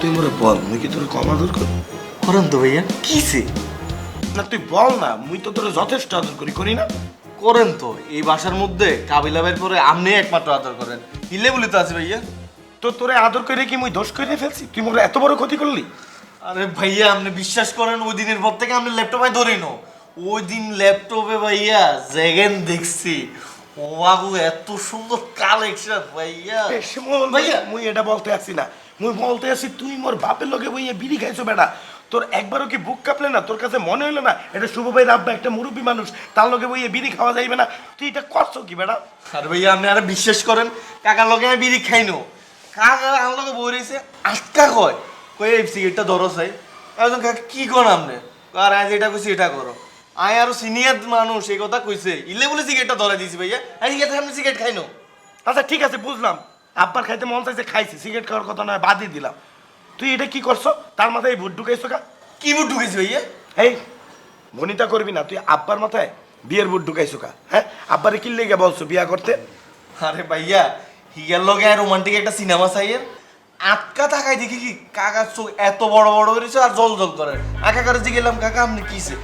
তুই মোরে বল মুই কি তোর কম আদর করি? করেন তো ভাইয়া কিসে না তুই বল না মুই তো তোর যথেষ্ট আদর করি করি না? করেন তো এই বাসার মধ্যে কাবিলা ভাইয়ের পরে আপনি একমাত্র আদর করেন। হিলে বলে তো আছে ভাইয়া। তো তোরে আদর করে কি মুই দোষ করে ফেলছি? তুই মোরে এত বড় ক্ষতি করলি? আরে ভাইয়া আপনি বিশ্বাস করেন ওই দিনের পর থেকে আপনি ল্যাপটপে ধরি নো। ওই দিন ল্যাপটপে ভাইয়া জেগেন দেখছি। ও আগু এত সুন্দর কালেকশন ভাইয়া। ভাইয়া। মুই এটা বলতে আসছি না। মুই বলতে আসছি তুই মোর বাপের লগে বইয়ে বিড়ি খাইছো বেটা। তোর একবারও কি বুক কাঁপলে না? তোর কাছে মনে হইল না? এটা শুভ ভাই রাব্বা একটা মুরব্বী মানুষ তার লগে বইয়ে বিড়ি খাওয়া যাইবে না? তুই এটা করছ কি বেটা? আরে ভাইয়া আপনি আরে বিশ্বাস করেন কাকার লগে আমি বিড়ি খাইনো। কাকা আমার লগে বই রয়েছে আটকা কয়। কই এই সিগারেটটা ধরো চাই একজন কাকা কি করেন আপনি? আর আজ এটা কইছি এটা করো। আয় আরও সিনিয়র মানুষ এই কথা কইছে। ইলে বলে সিগারেটটা ধরে দিছি ভাইয়া। আর আছে আপনি সিগারেট খাইনো? আচ্ছা ঠিক আছে বুঝলাম। আব্বার খাইতে মন চাইছে খাইছি সিগারেট খাওয়ার কথা নয় বাদই দিলাম। তুই এটা কি করছ? তার মাথায় এই ভুট ঢুকাইছো কা কি বুট ঢুকেছি ভাইয়া? এই ভনিতা করবি না তুই আব্বার মাথায় বিয়ের বুট ঢুকাইছো কা হ্যাঁ? আব্বারে কি লেগে বলছো বিয়া করতে? আরে ভাইয়া হিয়ার লগে রোমান্টিক একটা সিনেমা চাইয়ের। আটকা থাকায় দেখি কি কাকার চোখ এত বড় বড় হয়েছে আর জল জল করে। আকা করে যে গেলাম কাকা আপনি কিসে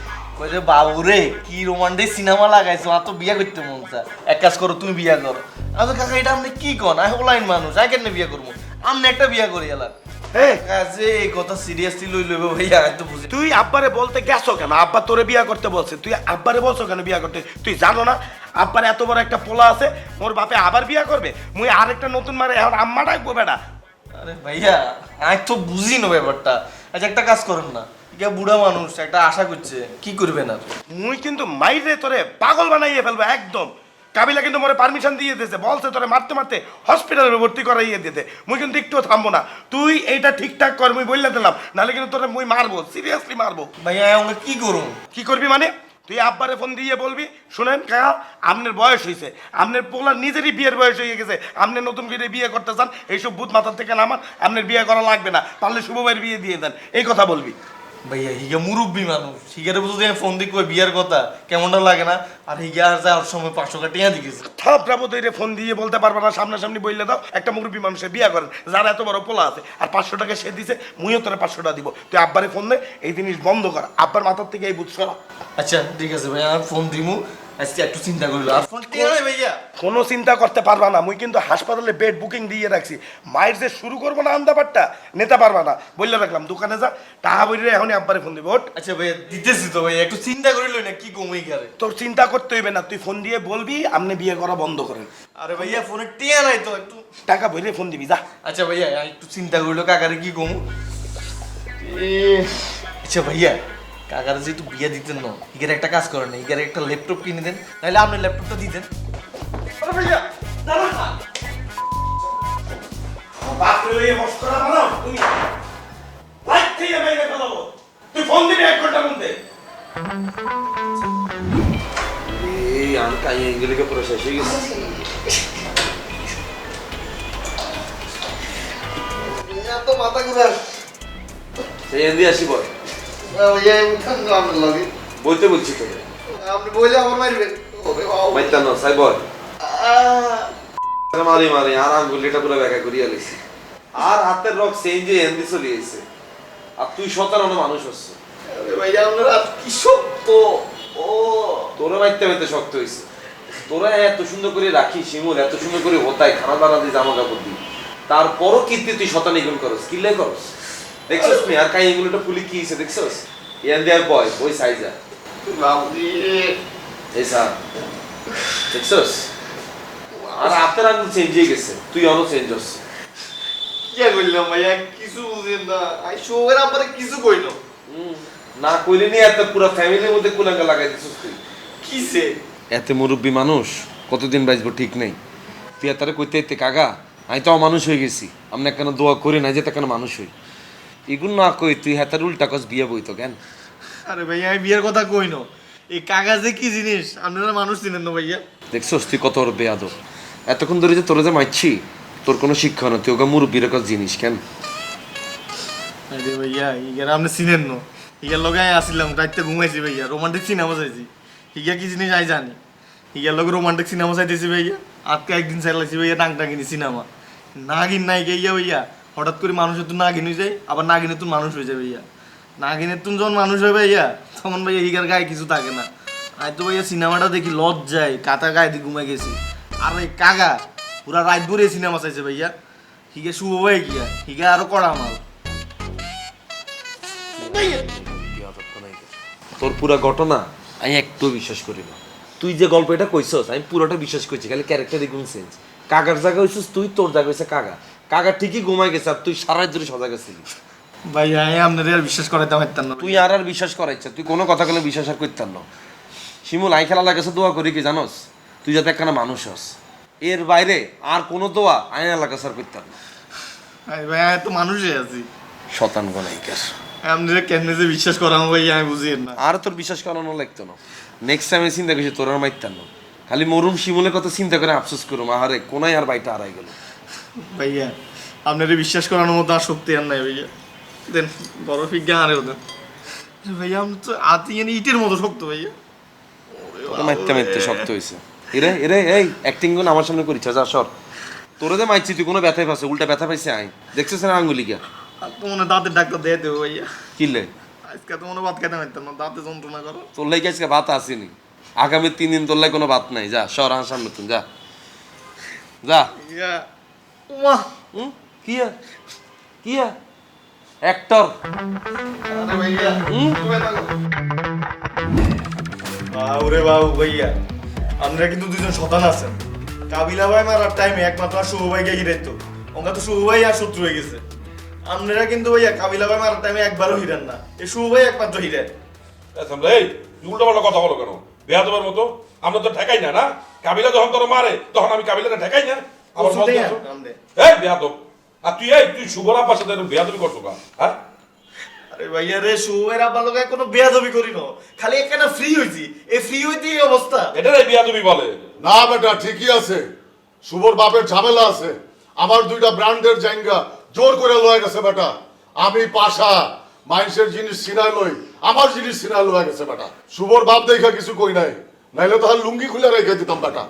কই রে বাবু রে কি রোমান্টিক সিনেমা লাগাইছো আর তো বিয়া করতে মন চায়। এক কাজ করো তুমি বিয়া করো। আমি কাকা এটা আপনি কি কন? আই হলাইন মানুষ আই কেন বিয়া করব? আপনি একটা বিয়া করি এলাম কাজে কথা সিরিয়াসলি লই লইব ভাইয়া বুঝি তুই আব্বারে বলতে গেছো কেন? আব্বা তোরে বিয়া করতে বলছে। তুই আব্বারে বলছো কেন বিয়া করতে? তুই জানো না আব্বার এত বড় একটা পোলা আছে মোর বাপে আবার বিয়া করবে? মুই আরেকটা নতুন মারে এখন আম্মা ডাকবো বেটা। আরে ভাইয়া আমি তো বুঝি না ব্যাপারটা। আচ্ছা একটা কাজ করেন না। বুড়া মানুষ একটা আশা করছে কি করবে না? মুই কিন্তু মাইরে তোরে পাগল বানাইয়ে ফেলব একদম। কাবিলা কিন্তু মোরে পারমিশন দিয়ে দিয়েছে বলছে তোরে মারতে মারতে হসপিটালে ভর্তি করাইয়ে দিতে। মুই কিন্তু একটুও থামবো না। তুই এইটা ঠিকঠাক কর মুই বললে দিলাম। নাহলে কিন্তু তোরে মুই মারবো সিরিয়াসলি মারবো। ভাইয়া কি করুন কি করবি মানে? তুই আব্বারে ফোন দিয়ে বলবি, শুনেন কাকা আপনার বয়স হয়েছে আপনার পোলার নিজেরই বিয়ের বয়স হয়ে গেছে। আপনি নতুন করে বিয়ে করতে চান, এইসব বুধ মাথার থেকে নামান আপনার বিয়ে করা লাগবে না। তাহলে শুভ বিয়ে দিয়ে দেন। এই কথা বলবি। ভাইয়া হিগা মুরব্বী মানুষ। হিগারে বুঝতে ফোন দিয়ে কই বিয়ার কথা। কেমনটা লাগে না? আর হিগা আর যাওয়ার সময় পাঁচশো কাটিয়া দিকেছে থাপড়াবো তৈরি ফোন দিয়ে বলতে পারবে না সামনাসামনি বললে দাও একটা মুরব্বী মানুষের বিয়া করেন যার এত বড় পোলা আছে আর পাঁচশো টাকা সে দিছে মুইও তোরা পাঁচশো টাকা দিব। তুই আব্বারে ফোন দে এই জিনিস বন্ধ কর। আব্বার মাথার থেকে এই বুঝছ আচ্ছা ঠিক আছে ভাইয়া ফোন দিমু। আজকে একটু চিন্তা করিল আর ফোন ভাইয়া। কোনো চিন্তা করতে পারবা না। মুই কিন্তু হাসপাতালে বেড বুকিং দিয়ে রাখছি। মায়ের যে শুরু করব না আন্দাবারটা নিতে পারবা না। বললে রাখলাম দোকানে যা টাকা বইরে এখনই আব্বারে ফোন দিব আচ্ছা ভাইয়া দিতেছি তো ভাইয়া একটু চিন্তা করিল না কি কমই গারে তোর চিন্তা করতে হইবে না তুই ফোন দিয়ে বলবি আপনি বিয়ে করা বন্ধ করেন। আরে ভাইয়া ফোনে টিয়া নাই তো একটু। টাকা বইরে ফোন দিবি যা। আচ্ছা ভাইয়া একটু চিন্তা করিল কাকারে কি কমু? এ, আচ্ছা ভাইয়া কাকারে যেহেতু বিয়া দিতেন না ইগার একটা কাজ করেন না ইগার একটা ল্যাপটপ কিনে দেন তাহলে আপনি ল্যাপটপটা দিতেন। তুই ফোন দিবি এক ঘণ্টার মধ্যে। এই আনকা এগুলিকে পুরো শেষ হয়ে গেছে। এত মাথা ঘুরাস। সেই এদিকে আসি বল। আপনার বলছি তোকে আপনি বলে আমার মারবেন ওরে বাবা মাইতা না সাই বল মারি মারি আর আঙ্গুলিটা পুরো ব্যাকা করিয়া লিছি আর হাতের রক চেঞ্জে এন্দি চলে গেছে আর তুই সতেরো মানুষ হচ্ছে কি শক্ত ও তোরা মাইতে মাইতে শক্ত হয়েছে তোরা এত সুন্দর করে রাখি শিমুল এত সুন্দর করে হতায় খানা দানা দিয়ে জামা কাপড় দিই তারপরও কীর্তি তুই শতানি গুণ করস কিলে করস দেখছস মি আর কাই এগুলোটা ফুলি কি হয়েছে দেখছস? ইয়ান দেয়ার বয় বই সাইজা বাবুজি। এই স্যার দেখছস? আর হাতের আঙুল চেঞ্জ হয়ে গেছে তুই অনো চেঞ্জ হচ্ছে কি করলাম ভাইয়া কিছু বুঝেন না। আই শোয়ের আপনারে কিছু কইল না। কইলে নিয়ে এত পুরো ফ্যামিলির মধ্যে কুলাঙ্গা লাগাই দিছিস তুই। কিসে? এত মুরব্বী মানুষ কতদিন বাঁচবো ঠিক নেই। তুই তারা কইতে এতে কাগা আমি তো মানুষ হয়ে গেছি। আমি কেন দোয়া করি না যে তা কেন মানুষ হই? এগুলো না কই তুই হাতার উল্টা কস বিয়ে বই তো কেন? আরে ভাইয়া আমি বিয়ের কথা কইনো এই কাগজে কি জিনিস? আপনারা মানুষ চিনেন না ভাইয়া? দেখছস তুই কত বড় বেয়াদ এতক্ষণ ধরে যে তোরা যে মারছি তোর কোনো শিক্ষা না তুই ওকে মুরব্বীর কাছে জিনিস কেন? আরে ভাইয়া ইগার আপনি চিনেন না। ইগার লগে আসিলাম রাইতে ঘুমাইছি ভাইয়া রোমান্টিক সিনেমা চাইছি। ইগা কি জিনিস আই জানি। ইগার লগে রোমান্টিক সিনেমা চাইতেছি ভাইয়া। আজকে একদিন চাইলাইছি ভাইয়া টাং টাঙ্গিনি সিনেমা না গিন নাই গিয়া ভাইয়া। হঠাৎ করে মানুষের তুন নাগিন হয়ে যায়, আবার নাগিনের তুন মানুষ হয়ে যাবে ভাইয়া। নাগিনের তুন যখন মানুষ হয় ইয়া তখন ভাইয়া হিগার গায়ে কিছু থাকে না। আজ তো ভাইয়া সিনেমাটা দেখি লজ্জায় কাতা গায়ে দিয়ে ঘুমে গেছি। আর এই কাকা, পুরা রাত ভরে সিনেমা চাইছে ভাইয়া। হিগে শুভ ভাই গিয়া হিগে আরও কড়া মাল। তোর পুরা ঘটনা আমি একটু বিশ্বাস করি না। তুই যে গল্প এটা কইছস, আমি পুরোটা বিশ্বাস করছি খালি ক্যারেক্টার দেখুন চেঞ্জ কাকার জায়গা হইছিস তুই, তোর জায়গা হইছে কাকা। কাকা ঠিকই ঘুমাই গেছে আর তুই সারা ধরে সজাগ আছিলি ভাইয়া আমি আপনাদের আর বিশ্বাস করাইতে পারতাম না তুই আর আর বিশ্বাস করাইছ তুই কোনো কথা বলে বিশ্বাস আর করতাম না। শিমুল আই খেলা লাগাছে দোয়া করি কি জানোস? তুই যাতে একখানা মানুষ হস। এর বাইরে আর কোনো দোয়া আইন লাগাছে আর করতাম না। আরে ভাইয়া আমি তো মানুষই আছি। শতান গনাইকার। আপনাদের কেমনে যে বিশ্বাস করানো ভাইয়া আমি বুঝি না। আর তোর বিশ্বাস করানো লাগতো না। নেক্সট টাইমে চিন্তা করছি তোর আর মাইতাম না। খালি মরুম শিমুলের কথা চিন্তা করে আফসোস করুম আহারে কোনায় আর বাইটা হারাই গেল। ভাইয়া আপনাদের বিশ্বাস করানোর মতো আর শক্তি আর নাই ভাইয়া। দেন বড় ফিজ্ঞা আরে ওদের। ভাইয়া আমি তো আতি ইটের মতো শক্ত ভাইয়া। মাইতে মাইতে শক্ত হয়েছে এরে এরে এই অ্যাক্টিংগুলো আমার সামনে করিস যা সর। তোরে যে মাইছি তুই কোনো ব্যথাই পাচ্ছে উল্টা ব্যথা পাইছে আই দেখছিস না আঙ্গুলি তো মনে দাঁতের ডাক্তার দিয়ে দেবো ভাইয়া। কিনলে আজকে তো মনে ভাত খেতে পারতাম না দাঁতে যন্ত্রণা করো। তোর লাগে আজকে ভাত আসেনি। আগামী তিন দিন তোর লাগে কোনো ভাত নাই। যা সর আমার সামনে তুই যা। যা। উমা হুম? কিয়া কিয়া অ্যাক্টর। আরে ভাইয়া হুম? তুমি থাকো। বাবুরে বাবু ভাইয়া আপনারা কিন্তু দুজন শতান আছেন। কাবিলা ভাই মারার টাইমে একমাত্র আর শুভ ভাইকে হিরাইত ওঙ্কা তো শুভ ভাই আর শত্রু হয়ে গেছে। আপনারা কিন্তু ভাইয়া কাবিলা ভাই মারার টাইমে একবারও হিরেন না। এই শুভ ভাই একমাত্র হিরেন। এখন এই উল্টো পাল্টা কথা বলো কেন? বেহাদবের মতো? আমরা তো ঠেকাই না না? কাবিলা যখন তোর মারে তখন আমি কাবিলাটা ঠেকাই না? আবার। এই আর তুই এই তুই শুভর আব্বার সাথে করছ হ্যাঁ? আরে ভাইয়া রে শুভ ভাইয়ের লোকে কোনো বেয়াদবি করি না। খালি এখানে ফ্রি হইছি। এই ফ্রি হইতে এই অবস্থা। এটাই বেহাদবি বলে। না বেটা ঠিকই আছে। শুভর বাপের ঝামেলা আছে। আমার দুইটা ব্র্যান্ডের জায়গা জোর করে লয়ে গেছে বেটা। আমি পাশা মাইন্সের জিনিস সিনাই লই আমার জিনিস সিনাই লয়ে গেছে বেটা। শুভর বাপ দেখা কিছু কই নাই। নাইলে তো আর লুঙ্গি খুলে রেখে দিতাম বেটা।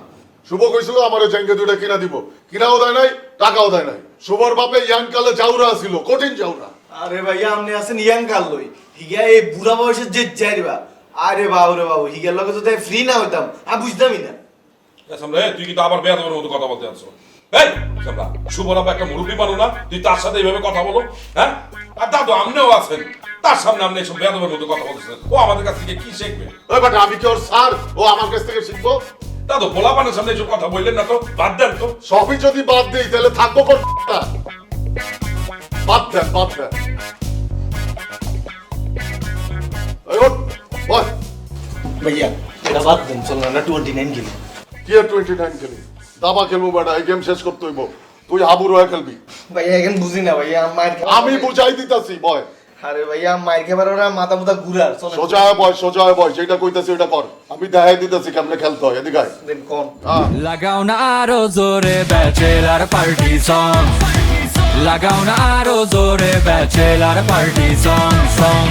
শুভ কইছিল আমার জায়গা দুইটা কিনা দিব। কিনাও দেয় নাই টাকাও দেয় নাই। শুভর বাপে ইয়াং কালে জাউরা ছিল কঠিন জাউরা আরে ভাইয়া আপনি আছেন ইয়াং কাল লই। হিগা এই বুড়া বয়সের যে যাইবা আরে বাবু রে বাবু হিগার লগে যদি ফ্রি না হইতাম আমি বুঝতামই না। সামনে তুই কিন্তু আবার বেহাদবের মতো কথা বলতে আসছো এই সামলা শুভর আব্বা একটা মুরব্বী পারো না তুই তার সাথে এইভাবে কথা বলো হ্যাঁ? আর দাদু আমনেও আছেন তার সামনে আপনি এসব বেহাদবের মতো কথা বলতেছেন। ও আমাদের কাছ থেকে কি শিখবে? ওই বেটা আমি কি ওর স্যার? ও আমার কাছ থেকে শিখব? দাদু পোলাপানের সামনে এসব কথা বললেন না তো বাদ দেন তো। সবই যদি বাদ দিই তাহলে থাকব কোন বাদ দেন বাদ দেন। ভাইয়া এটা বাদ দেন চল না টোয়েন্টি নাইন কিলো কি আর টোয়েন্টি নাইন খেলি? দাবা খেলব বেটা এই গেম শেষ করতে হইব। তুই হাবুর হয়ে খেলবি। ভাইয়া এখন বুঝি না ভাইয়া আমি মায়ের আমি বুঝাই দিতাছি বয়। আরে ভাইয়া মাইকে ওরা মাথা মুথা ঘুরার চল সোজা হয়ে বয় সোজা হয়ে বয় যেটা কইতাছি ওটা কর। আমি দেখাই দিতেছি কেমনে খেলতে হয় এদিকে। দেন কোন। লাগাও না আরও জোরে ব্যাচেলার পার্টি সং লাগাও না আরও জোরে ব্যাচেলার পার্টি সং সং